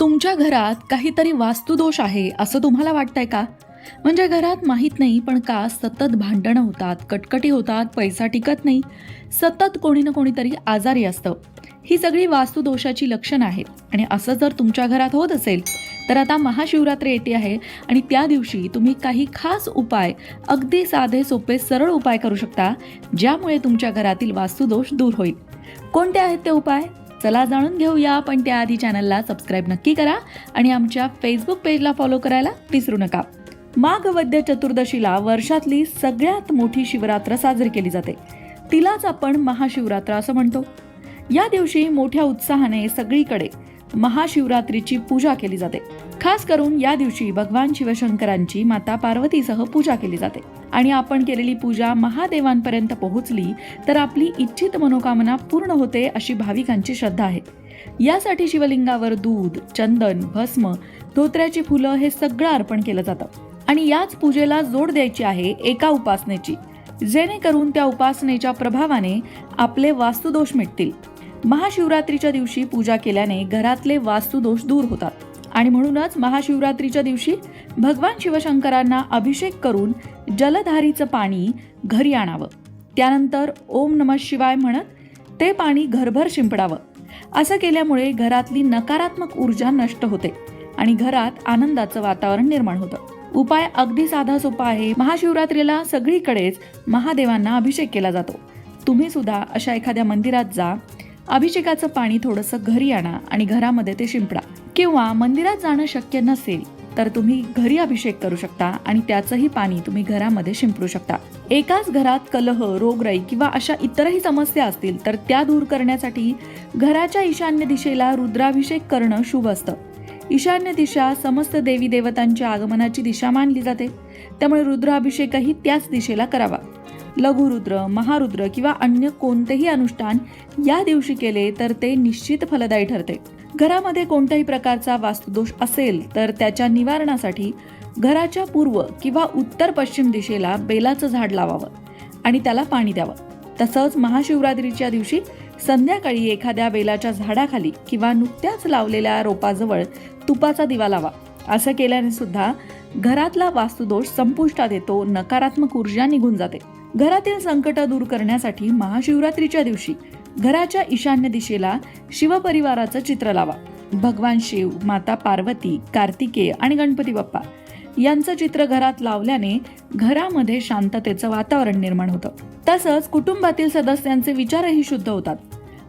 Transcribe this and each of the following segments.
तुमच्या घरात काहीतरी वास्तुदोष आहे असं तुम्हाला वाटतंय का? म्हणजे घरात माहीत नाही पण का सतत भांडणं होतात कटकटी होतात पैसा टिकत नाही सतत कोणी ना कोणीतरी आजारी असतं. ही सगळी वास्तुदोषाची लक्षणं आहेत. आणि असं जर तुमच्या घरात होत असेल तर आता महाशिवरात्री येते आहे आणि त्या दिवशी तुम्ही काही खास उपाय अगदी साधे सोपे सरळ उपाय करू शकता ज्यामुळे तुमच्या घरातील वास्तुदोष दूर होईल. कोणते आहेत ते उपाय? चला जाणून घेऊया पण त्याआधी चॅनलला सबस्क्राईब नक्की करा आणि आमच्या फेसबुक पेजला फॉलो करायला विसरू नका. माघ वद्य चतुर्दशीला वर्षातली सगळ्यात मोठी शिवरात्र साजरी केली जाते. तिलाच आपण महाशिवरात्र असं म्हणतो. या दिवशी मोठ्या उत्साहाने सगळीकडे महाशिवरात्रीची पूजा केली जाते. खास करून या दिवशी भगवान शिवशंकरांची माता पार्वतीसह पूजा केली जाते. आणि आपण केलेली पूजा महादेवांपर्यंत पोहोचली तर आपली इच्छित मनोकामना पूर्ण होते अशी भाविकांची श्रद्धा आहे. यासाठी शिवलिंगावर दूध चंदन भस्म धोत्र्याची फुलं हे सगळं अर्पण केलं जातं. आणि याच पूजेला जोड द्यायची आहे एका उपासनेची जेणेकरून त्या उपासनेच्या प्रभावाने आपले वास्तुदोष मिटतील. महाशिवरात्रीच्या दिवशी पूजा केल्याने घरातले वास्तुदोष दूर होतात. आणि म्हणूनच महाशिवरात्रीच्या दिवशी भगवान शिवशंकरांना अभिषेक करून जलधारीचं पाणी घरी आणावं. त्यानंतर ओम नमः शिवाय म्हणत ते पाणी घरभर शिंपडावं. असं केल्यामुळे घरातली नकारात्मक ऊर्जा नष्ट होते आणि घरात आनंदाचं वातावरण निर्माण होतं. उपाय अगदी साधा सोपा आहे. महाशिवरात्रीला सगळीकडेच महादेवांना अभिषेक केला जातो. तुम्ही सुद्धा अशा एखाद्या मंदिरात जा. अभिषेकाचं पाणी थोडंसं घरी आणा आणि घरामध्ये ते शिंपडा. किंवा मंदिरात जाणं शक्य नसेल तर तुम्ही घरी अभिषेक करू शकता आणि त्याचंही पाणी तुम्ही घरामध्ये शिंपडू शकता. एकाच घरात कलह रोगराई किंवा अशा इतरही समस्या असतील तर त्या दूर करण्यासाठी घराच्या ईशान्य दिशेला रुद्राभिषेक करणं शुभ असतं. ईशान्य दिशा समस्त देवी देवतांच्या आगमनाची दिशा मानली जाते. त्यामुळे रुद्राभिषेकही त्याच दिशेला करावा. लघुरुद्र महारुद्र किंवा अन्य कोणतेही अनुष्ठान या दिवशी केले तर ते निश्चित फलदायी ठरते. घरामध्ये कोणत्याही प्रकारचा वास्तुदोष असेल तर त्याच्या निवारणासाठी घराच्या पूर्व किंवा उत्तर पश्चिम दिशेला बेलाचं झाड लावावं आणि त्याला पाणी द्यावं. तसंच महाशिवरात्रीच्या दिवशी संध्याकाळी एखाद्या बेलाच्या झाडाखाली किंवा नुकत्याच लावलेल्या रोपाजवळ तुपाचा दिवा लावा. असं केल्याने सुद्धा घरातला वास्तुदोष संपुष्टात येतो नकारात्मक ऊर्जा निघून जाते. घरातील संकट दूर करण्यासाठी महाशिवरात्रीच्या दिवशी घराच्या ईशान्य दिशेला शिवपरिवाराचं चित्र लावा. भगवान शिव माता पार्वती कार्तिकेय आणि गणपती बाप्पा यांचं चित्र घरात लावल्याने घरामध्ये शांततेचं वातावरण निर्माण होतं. तसंच कुटुंबातील सदस्यांचे विचारही शुद्ध होतात.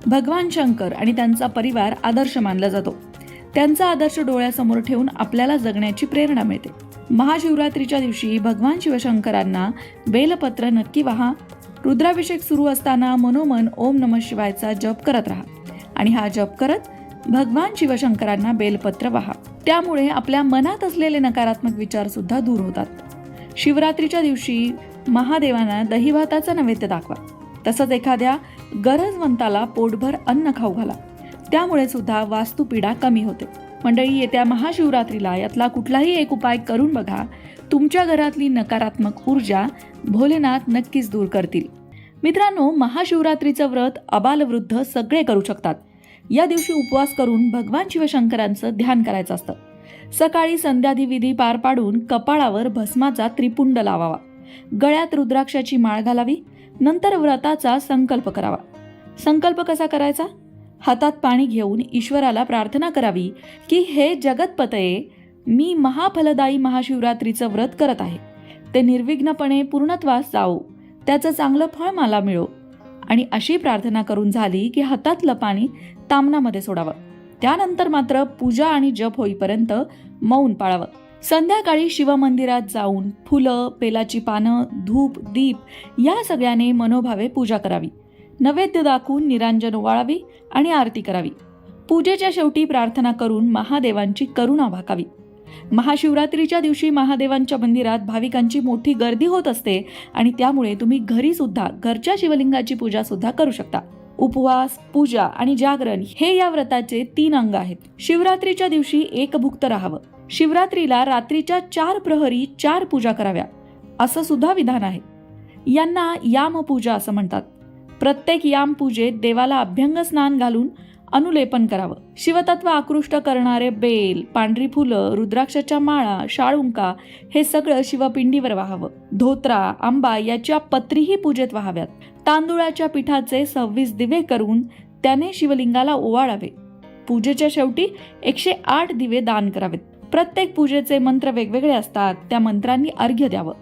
भगवान शंकर आणि त्यांचा परिवार आदर्श मानला जातो. त्यांचा आदर्श डोळ्यासमोर ठेवून आपल्याला जगण्याची प्रेरणा मिळते. महाशिवरात्रीच्या दिवशी भगवान शिवशंकरांना बेलपत्र नक्की वाहा. रुद्राभिषेक सुरू असताना मनोमन ओम नम शिवायचा जप करत राहा. आणि हा जप करत भगवान शिवशंकरांना बेलपत्र वाहा. त्यामुळे आपल्या मनात असलेले नकारात्मक विचार सुद्धा दूर होतात. शिवरात्रीच्या दिवशी महादेवांना दहीभाताचा नैवेद्य दाखवा. तसंच एखाद्या गरजवंताला पोटभर अन्न खाऊ घाला. त्यामुळे सुद्धा वास्तुपीडा कमी होते. मंडळी येत्या महाशिवरात्रीला यातला कुठलाही एक उपाय करून बघा. तुमच्या घरातली नकारात्मक ऊर्जा भोलेनाथ नक्कीच दूर करतील. मित्रांनो महाशिवरात्रीचं व्रत अबालवृद्ध सगळे करू शकतात. या दिवशी उपवास करून भगवान शिवशंकरांचं ध्यान करायचं असतं. सकाळी संध्याधिविधी पार पाडून कपाळावर भस्माचा त्रिपुंड लावावा. गळ्यात रुद्राक्षाची माळ घालावी. नंतर व्रताचा संकल्प करावा. संकल्प कसा करायचा? हातात पाणी घेऊन ईश्वराला प्रार्थना करावी की हे जगतपतये मी महाफलदायी महाशिवरात्रीचं व्रत करत आहे. ते निर्विघ्नपणे पूर्णत्वास जाओ त्याचं चांगलं फळ मला मिळो. आणि अशी प्रार्थना करून झाली की हातातलं पाणी तामणामध्ये सोडावं. त्यानंतर मात्र पूजा आणि जप होईपर्यंत मौन पाळावं. संध्याकाळी शिवमंदिरात जाऊन फुलं पेलाची पानं धूप दीप या सगळ्याने मनोभावे पूजा करावी. नैवेद्य दाखवून निरांजन ओवाळावी आणि आरती करावी. पूजेच्या शेवटी प्रार्थना करून महादेवांची करुणा भाकावी महाशिवरात्रीच्या दिवशी महादेवांच्या मंदिरात भाविकांची मोठी गर्दी होत असते आणि त्यामुळे तुम्ही घरी सुद्धा घरच्या शिवलिंगाची पूजा सुद्धा करू शकता. उपवास पूजा आणि जागरण हे या व्रताचे तीन अंग आहेत. शिवरात्रीच्या दिवशी एकभुक्त राहावं. शिवरात्रीला रात्रीच्या चार प्रहरी चार पूजा कराव्या. असं सुद्धा विधान आहे. यांना याम पूजा असं म्हणतात. प्रत्येक याम पूजेत देवाला अभ्यंग स्नान घालून अनुलेपन करावं. शिवतत्व आकृष्ट करणारे बेल पांढरी फुलं रुद्राक्षाच्या माळा शाळुंका हे सगळं शिवपिंडीवर वाहावं. धोत्रा आंबा याच्या पत्रीही पूजेत वाहाव्यात. तांदुळाच्या पिठाचे सव्वीस दिवे करून त्याने शिवलिंगाला ओवाळावे. पूजेच्या शेवटी एकशे आठ दिवे दान करावेत. प्रत्येक पूजेचे मंत्र वेगवेगळे असतात त्या मंत्रांनी अर्घ्य द्यावं.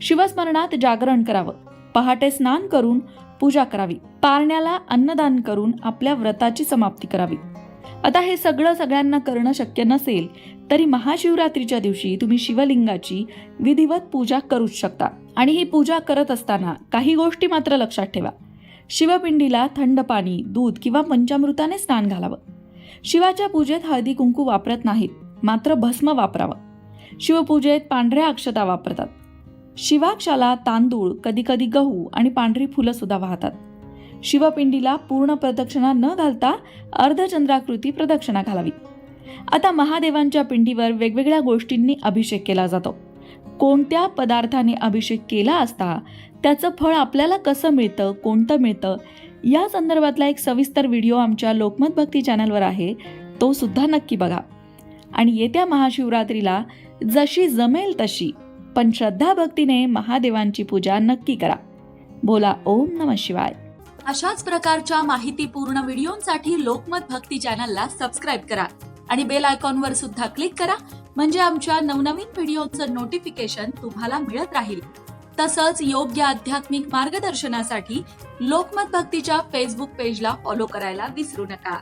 शिवस्मरणात जागरण करावं. पहाटे स्नान करून पूजा करावी. पारण्याला अन्नदान करून आपल्या व्रताची समाप्ती करावी. आता हे सगळं सगळ्यांना करणं शक्य नसेल तरी महाशिवरात्रीच्या दिवशी तुम्ही शिवलिंगाची विधिवत पूजा करूच शकता. आणि ही पूजा करत असताना काही गोष्टी मात्र लक्षात ठेवा. शिवपिंडीला थंड पाणी दूध किंवा पंचामृताने स्नान घालावं. शिवाच्या पूजेत हळदी कुंकू वापरत नाहीत मात्र भस्म वापरावं. शिवपूजेत पांढऱ्या अक्षता वापरतात. शिवाक्षाला तांदूळ कधीकधी गहू आणि पांढरी फुलं सुद्धा वाहतात. शिवपिंडीला पूर्ण प्रदक्षिणा न घालता अर्धचंद्राकृती प्रदक्षिणा घालावी. आता महादेवांच्या पिंडीवर वेगवेगळ्या गोष्टींनी अभिषेक केला जातो. कोणत्या पदार्थाने अभिषेक केला असता त्याचं फळ आपल्याला कसं मिळतं कोणतं मिळतं या संदर्भातला एक सविस्तर व्हिडिओ आमच्या लोकमत भक्ती चॅनलवर आहे. तो सुद्धा नक्की बघा. आणि येत्या महाशिवरात्रीला जशी जमेल तशी पण श्रद्धा भक्तीने महादेवांची पूजा नक्की करा. बोला ओम नम शिवाय. अशाच प्रकारच्या माहितीपूर्ण व्हिडिओंसाठी लोकमत भक्ती चॅनलला सबस्क्राईब करा आणि बेल आयकॉनवर सुद्धा क्लिक करा म्हणजे आमच्या नवनवीन व्हिडिओचं नोटिफिकेशन तुम्हाला मिळत राहील. तसंच योग्य आध्यात्मिक मार्गदर्शनासाठी लोकमत भक्तीच्या फेसबुक पेजला फॉलो करायला विसरू नका.